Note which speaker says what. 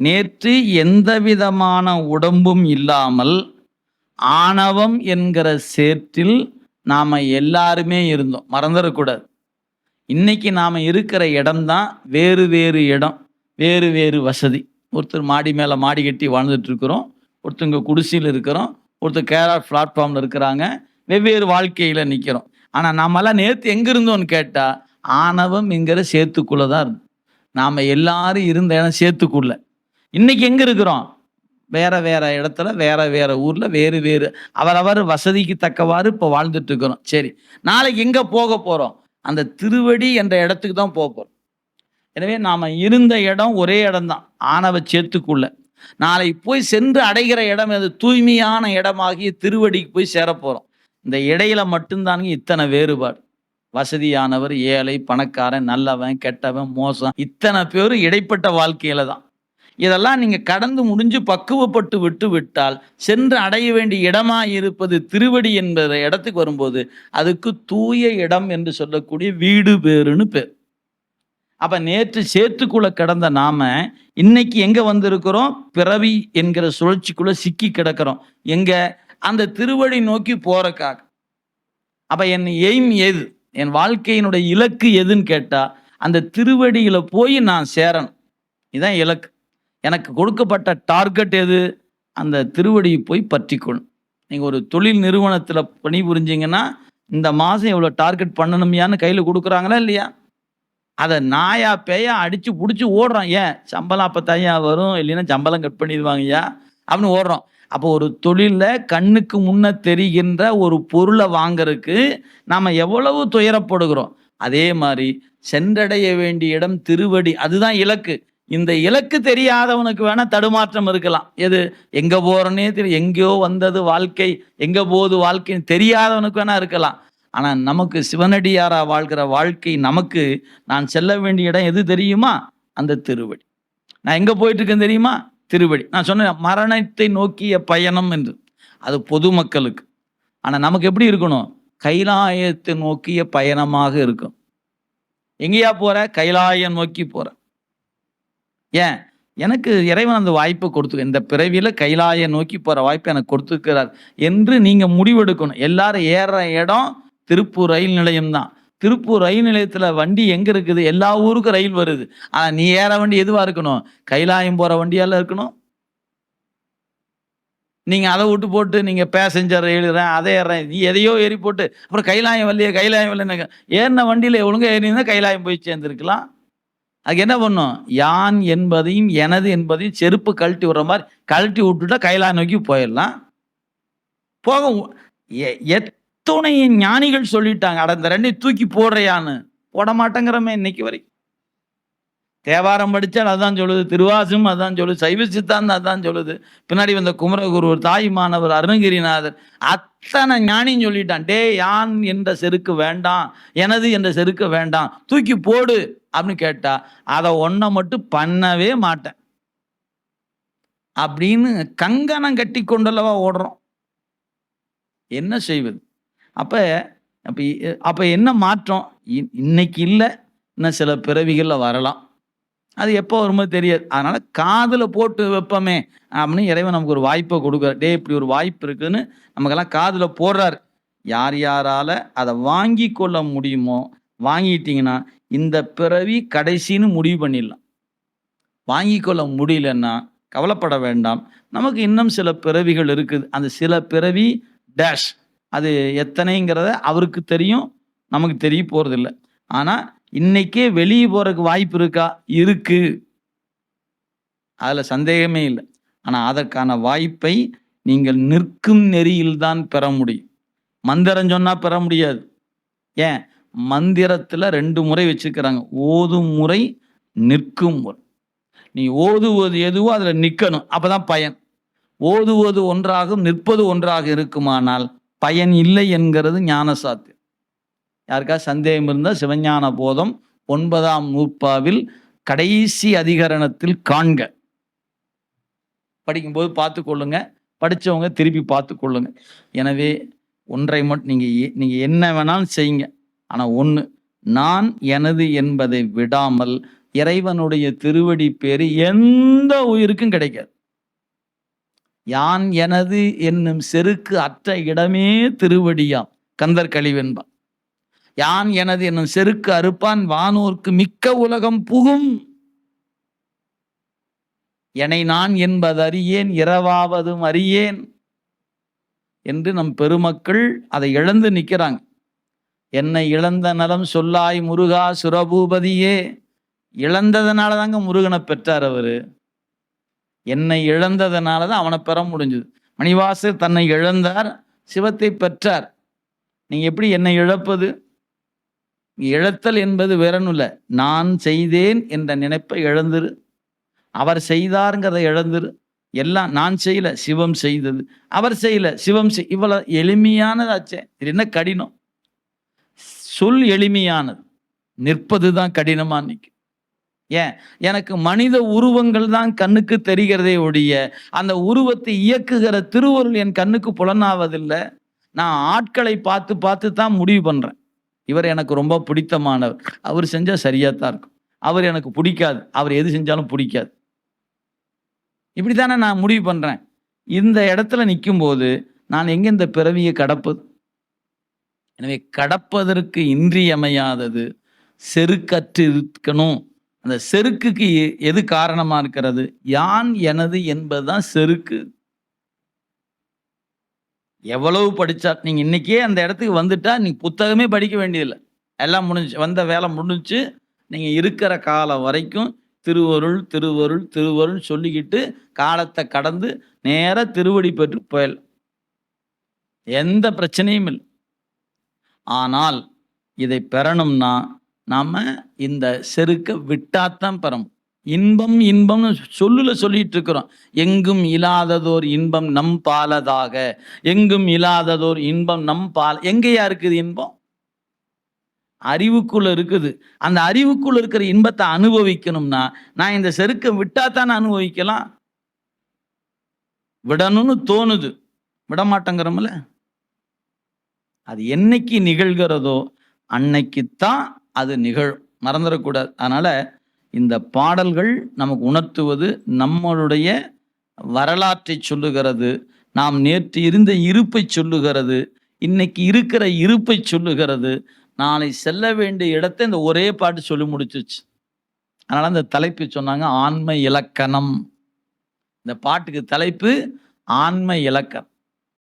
Speaker 1: நேற்று எந்த விதமான உடம்பும் இல்லாமல் ஆணவம் என்கிற சேற்றில் நாம் எல்லாருமே இருந்தோம். மறந்துடக்கூடாது. இன்னைக்கு நாம் இருக்கிற இடம்தான் வேறு வேறு இடம் வேறு வேறு வசதி. ஒருத்தர் மாடி மேலே மாடி கட்டி வாழ்ந்துட்டுருக்குறோம் ஒருத்தங்க குடிசையில் இருக்கிறோம். ஒருத்தர் கேரளா பிளாட்ஃபார்மில் இருக்கிறாங்க. வெவ்வேறு வாழ்க்கையில் நிற்கிறோம் ஆனால் நாமெல்லாம் நேற்று எங்கே இருந்தோம்னு கேட்டால் ஆணவம் என்கிற சேத்துக்குள்ளே தான் இருந்தோம். நாம் எல்லாரும் இருந்த இடம் சேத்துக்குள்ளே. இன்னைக்கு எங்கே இருக்கிறோம்? வேற வேற இடத்துல வேற வேற ஊரில் வேறு வேறு அவரவர் வசதிக்கு தக்கவாறு இப்போ வாழ்ந்துட்டு இருக்கிறோம். சரி நாளைக்கு எங்கே போக போகிறோம் அந்த திருவடி என்ற இடத்துக்கு தான் போக போகிறோம் எனவே நாம் இருந்த இடம் ஒரே இடம்தான் ஆணவ சேத்துக்குள்ள. நாளை போய் சென்று அடைகிற இடம் அது தூய்மையான இடமாகிய திருவடிக்கு போய் சேரப் போகிறோம் இந்த இடையில மட்டும்தானுங்க இத்தனை வேறுபாடு. வசதியானவர் ஏழை பணக்காரன் நல்லவன் கெட்டவன் மோசம் இத்தனை பேரும் இடைப்பட்ட வாழ்க்கையில தான் இதெல்லாம் நீங்கள் கடந்து முடிஞ்சு பக்குவப்பட்டு விட்டு விட்டால் சென்று அடைய வேண்டிய இடமா இருப்பது திருவடி என்பத இடத்துக்கு வரும்போது அதுக்கு தூய இடம் என்று சொல்லக்கூடிய வீடு பேருன்னு பேர். அப்ப நேற்று சேத்துக்குள்ள கிடந்த நாம இன்னைக்கு எங்க வந்திருக்கிறோம்? பிறவி என்கிற சுழற்சிக்குள்ள சிக்கி கிடக்கிறோம். எங்க? அந்த திருவடி நோக்கி போறக்காக. அப்ப என் எய்ம் எது? என் வாழ்க்கையினுடைய இலக்கு எதுன்னு கேட்டா அந்த திருவடியில போய் நான் சேரணும். இதுதான் இலக்கு. எனக்கு கொடுக்கப்பட்ட டார்கெட் எது? அந்த திருவடியை போய் பற்றிக்கொள்ளும் நீங்கள் ஒரு தொழில் நிறுவனத்தில் பணிபுரிஞ்சிங்கன்னா இந்த மாதம் இவ்வளோ டார்கெட் பண்ணணுமையான்னு கையில் கொடுக்குறாங்களா இல்லையா? அதை நாயா பேயா அடித்து பிடிச்சி ஓடுறோம். ஏன்? சம்பளம் அப்போ வரும்? இல்லைன்னா சம்பளம் கட் பண்ணிடுவாங்கய்யா? அப்படின்னு ஓடுறோம். அப்போ ஒரு தொழிலில் கண்ணுக்கு முன்ன தெரிகின்ற ஒரு பொருளை வாங்குறதுக்கு நாம் எவ்வளவு துயரப்படுகிறோம்? அதே மாதிரி சென்றடைய வேண்டிய இடம் திருவடி. அதுதான் இலக்கு. இந்த இலக்கு தெரியாதவனுக்கு வேணா தடுமாற்றம் இருக்கலாம். எது? எங்க போறனே தெரியும் எங்கேயோ வந்தது வாழ்க்கை எங்க போகுது வாழ்க்கைன்னு தெரியாதவனுக்கு வேணா இருக்கலாம். ஆனா நமக்கு சிவனடியாரா வாழ்கிற வாழ்க்கை நமக்கு நான் செல்ல வேண்டிய இடம் எது தெரியுமா? அந்த திருவடி. நான் எங்க போயிட்டு இருக்கேன் தெரியுமா? திருவடி. நான் சொன்னேன் மரணத்தை நோக்கிய பயணம் என்று. அது பொதுமக்களுக்கு ஆனா நமக்கு எப்படி இருக்கணும்? கைலாயத்தை நோக்கிய பயணமாக இருக்கும். எங்கேயா போற? கைலாயம் நோக்கி போற. ஏன்? எனக்கு இறைவன் அந்த வாய்ப்பை கொடுத்து இந்த பிறவியில் கைலாய நோக்கி போகிற வாய்ப்பை எனக்கு கொடுத்துருக்கிறார் என்று நீங்கள் முடிவெடுக்கணும். எல்லாரும் ஏறுற இடம் திருப்பூர் ரயில் நிலையம் தான். திருப்பூர் ரயில் நிலையத்தில் வண்டி எங்கே இருக்குது? எல்லா ஊருக்கும் ரயில் வருது. ஆனால் நீ ஏற வண்டி எதுவாக இருக்கணும்? கைலாயம் போகிற வண்டியால் இருக்கணும். நீங்கள் அதை விட்டு போட்டு நீங்கள் பேசஞ்சர் ஏறுறேன் அதை ஏறுறேன் நீ எதையோ ஏறி போட்டு அப்புறம் கைலாயம் வரலையே கைலாயம் வரலன்னு ஏறின வண்டியில ஒழுங்காக ஏறினா கைலாயம் போய் சேர்ந்துருக்கலாம். அதுக்கு என்ன பண்ணும்? யான் என்பதையும் எனது என்பதையும் செருப்பு கழட்டி விடுற மாதிரி கழட்டி விட்டுட்டா கைலா நோக்கி போயிடலாம். போக எ- எத்துணை ஞானிகள் சொல்லிட்டாங்க அட இந்த ரெண்டையும் தூக்கி போடுறியான்னு போட மாட்டேங்கிறமே இன்னைக்கு வரைக்கும். தேவாரம் படித்தால் அதான் சொல்லுது திருவாசும் அதான் சொல்லுது சைவ சித்தாந்தம் அதான் சொல்லுது. பின்னாடி வந்த குமரகுரு தாய் மாணவர் அருணகிரிநாதர் அத்தனை ஞானியும் சொல்லிட்டான் டே யான் என்ற செருக்கு வேண்டாம் எனது என்ற செருக்கு வேண்டாம் தூக்கி போடு. அப்படின்னு கேட்டா அதை ஒன்றை மட்டும் பண்ணவே மாட்டேன். அப்படின்னு கங்கணம் கட்டி கொண்டல்லவா ஓடுறோம். என்ன செய்வது? அப்ப அப்ப அப்போ அப்ப என்ன மாற்றம்? இன்னைக்கு இல்லை. இன்னும் சில பிறவிகளில் வரலாம். அது எப்போ வருமோ தெரியாது. அதனால காதில் போட்டு வைப்போமே அப்படின்னு இறைவன் நமக்கு ஒரு வாய்ப்பை கொடுக்குறார். டே இப்படி ஒரு வாய்ப்பு இருக்குன்னு நமக்கெல்லாம் காதில் போடுறாரு. யார் யாரால அதை வாங்கி கொள்ள முடியுமோ வாங்கிட்டீங்கன்னா இந்த பிறவி கடைசின்னு முடிவு பண்ணிடலாம். வாங்கிக்கொள்ள முடியலன்னா கவலைப்பட வேண்டாம். நமக்கு இன்னும் சில பிறவிகள் இருக்குது. அந்த சில பிறவி டேஷ் அது எத்தனைங்கிறத அவருக்கு தெரியும் நமக்கு தெரிய போகிறதில்ல ஆனால் இன்னைக்கே வெளியே போகிறதுக்கு வாய்ப்பு இருக்கா? இருக்கு. அதில் சந்தேகமே இல்லை. ஆனால் அதற்கான வாய்ப்பை நீங்கள் நிற்கும் நெறியில் தான் பெற முடியும். மந்திரம் சொன்னால் பெற முடியாது. ஏன்? மந்திரத்தில் ரெண்டு முறை வச்சிருக்கிறாங்க ஓதும் முறை நிற்கும் முறை. நீ ஓதுவது எதுவோ அதில் நிற்கணும் அப்போதான் பயன். ஓதுவது ஒன்றாகும் நிற்பது ஒன்றாக இருக்குமானால் பயன் இல்லை என்கிறது ஞான சாத்தியம் யாருக்கா சந்தேகம் இருந்தால் சிவஞான போதம் ஒன்பதாம் நூற்பாவில் கடைசி அதிகரணத்தில் காண்க. படிக்கும்போது பார்த்து கொள்ளுங்க. படித்தவங்க திருப்பி பார்த்து கொள்ளுங்க. எனவே ஒன்றை மட்டும் நீங்கள் நீங்கள் என்ன வேணாலும் செய்யுங்க. ஆனால் ஒன்று நான் எனது என்பதை விடாமல் இறைவனுடைய திருவடி பேரு எந்த உயிருக்கும் கிடைக்காது. யான் எனது என்னும் செருக்கு அற்ற இடமே திருவடியாம் கந்தர் கழிவென்பா யான் எனது என்னும் செருக்கு அறுப்பான் வானோர்க்கு மிக்க உலகம் புகும். என்னை நான் என்பது அறியேன் இரவாவதும் அறியேன் என்று நம் பெருமக்கள் அதை இழந்து நிற்கிறாங்க. என்னை இழந்த நலம் சொல்லாய் முருகா சுரபூபதியே. இழந்ததுனால தாங்க முருகனை பெற்றார் அவர். என்னை இழந்ததுனால தான் அவனை பெற முடிஞ்சது. மணிவாசர் தன்னை இழந்தார் சிவத்தை பெற்றார். நீங்கள் எப்படி என்னை இழப்பது? இழத்தல் என்பது வேறனும் இல்லை நான் செய்தேன் என்ற நினைப்பை இழந்துரு. அவர் செய்தாருங்கிறத இழந்துரு. எல்லாம் நான் செய்யல சிவம் செய்தது. அவர் செய்யல சிவம் செய் இவ்வளோ எளிமையானதாச்சே. இது என்ன கடினம்? சொல் எளிமையானது. நிற்பது தான் கடினமா நிற்கும் ஏன்? எனக்கு மனித உருவங்கள் தான் கண்ணுக்கு தெரிகிறதே ஒழிய அந்த உருவத்தை இயக்குகிற திருவருள் என் கண்ணுக்கு புலனாவதில்லை. நான் ஆட்களை பார்த்து பார்த்து தான் முடிவு பண்ணுறேன் இவர் எனக்கு ரொம்ப பிடித்தமானவர். அவர் செஞ்சால் சரியாக தான் இருக்கும். அவர் எனக்கு பிடிக்காது. அவர் எது செஞ்சாலும் பிடிக்காது. இப்படித்தானே நான் முடிவு பண்ணுறேன் இந்த இடத்துல நிற்கும்போது நான் எங்கே இந்த பிறவியை கடப்பது? எனவே கடப்பதற்கு இன்றியமையாதது செருக்கற்று இருக்கணும். அந்த செருக்குக்கு எ- எது காரணமாக இருக்கிறது? யான் எனது என்பதுதான் செருக்கு. எவ்வளவு படித்தா நீங்கள் இன்னைக்கே அந்த இடத்துக்கு வந்துட்டா நீங்கள் புத்தகமே படிக்க வேண்டியதில்லை. எல்லாம் முடிஞ்சு வந்த வேலை முடிஞ்சு நீங்கள் இருக்கிற காலம் வரைக்கும் திருவருள் திருவருள் திருவருள் சொல்லிக்கிட்டு காலத்தை கடந்து நேராக திருவடி பெற்று போயிடலாம் எந்த பிரச்சனையும் இல்லை. ஆனால் இதை பெறணும்னா நாம் இந்த செருக்க விட்டாத்தான் பெறணும். இன்பம் இன்பம்னு சொல்லுல சொல்லிட்டு இருக்கிறோம் எங்கும் இல்லாததோர் இன்பம் நம் பாலதாக. எங்கும் இல்லாததோர் இன்பம் நம் பால். எங்கேயா இருக்குது இன்பம்? அறிவுக்குள்ள இருக்குது. அந்த அறிவுக்குள்ள இருக்கிற இன்பத்தை அனுபவிக்கணும்னா நான் இந்த செருக்க விட்டாத்தானே அனுபவிக்கலாம்? விடணும்னு தோணுது. விட மாட்டேங்கிறோம்ல அது என்னைக்கு நிகழ்கிறதோ அன்னைக்குத்தான் அது நிகழும் மறந்துடக்கூடாது. அதனால் இந்த பாடல்கள் நமக்கு உணர்த்துவது நம்மளுடைய வரலாற்றை சொல்லுகிறது நாம் நேற்று இருந்த இருப்பை சொல்லுகிறது இன்னைக்கு இருக்கிற இருப்பை சொல்லுகிறது. நாளை செல்ல வேண்டிய இடத்தை இந்த ஒரே பாட்டு சொல்லி முடிச்சிச்சு அதனால் அந்த தலைப்பு சொன்னாங்க ஆன்ம இலக்கணம். இந்த பாட்டுக்கு தலைப்பு ஆன்ம இலக்கணம்.